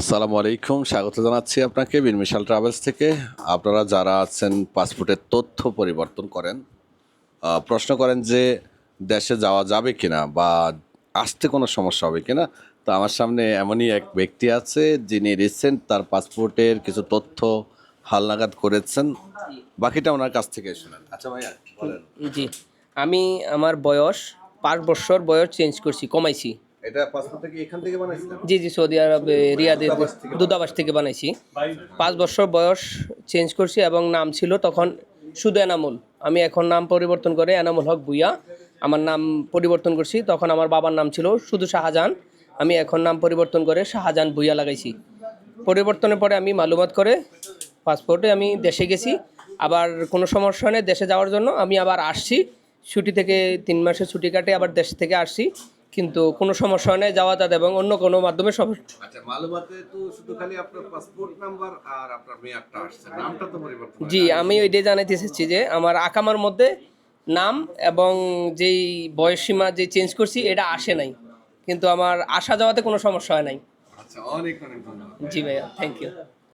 আসসালামু আলাইকুম, স্বাগত জানাচ্ছি আপনাকে বিনমিশাল ট্রাভেলস থেকে। আপনারা যারা আছেন, পাসপোর্টের তথ্য পরিবর্তন করেন প্রশ্ন করেন যে দেশে যাওয়া যাবে কিনা বা আসতে কোনো সমস্যা হবে কিনা, তো আমার সামনে এমনই এক ব্যক্তি আছে যিনি রিসেন্ট তার পাসপোর্টের কিছু তথ্য হালনাগাদ করেছেন। বাকিটা ওনার কাছ থেকে শুনেন। আচ্ছা ভাইয়া জি, আমি আমার বয়স, পাঁচ বছর বয়স চেঞ্জ করছি, কমাইছি। এটা পাসপোর্ট থেকে এখান থেকে বানাইছিলেন? জি জি সৌদি আরবে রিয়াদে দূতাবাস থেকে। বানাইছি। পাঁচ বছর বয়স চেঞ্জ করছি এবং নাম ছিল তখন শুধু এনামুল। আমি এখন নাম পরিবর্তন করে এনামুল হক ভুইয়া। আমার নাম পরিবর্তন করছি। তখন আমার বাবার নাম ছিল শুধু শাহজাহান। আমি এখন নাম পরিবর্তন করে শাহজাহান ভুইয়া লাগাইছি। পরিবর্তনের পরে আমি মালুমাত করে পাসপোর্টে আমি দেশে গেছি। আবার কোনো সমস্যা নেই দেশে যাওয়ার জন্য আমি আবার আসছি। ছুটি থেকে তিন মাসের ছুটি কাটে আবার দেশ থেকে আসছি। কিন্তু কোনো সমস্যা নেই যাওয়া যাতে এবং অন্য কোনো মাধ্যমে সব আচ্ছা মালুমাতে তো শুধু খালি আপনার পাসপোর্ট নাম্বার আর আপনার মেয়াদটা আসছে নামটা তো পরিবর্তন জি। আমি ওইটাই জানাইতে এসেছি যে আমার আকামার মধ্যে নাম এবং যেই বয়সসীমা যে চেঞ্জ করছি এটা আসে নাই। কিন্তু আমার আসা যাওয়াতে কোনো সমস্যা হয় নাই। আচ্ছা অনেক অনেক ধন্যবাদ। জি ভাইয়া থ্যাংক ইউ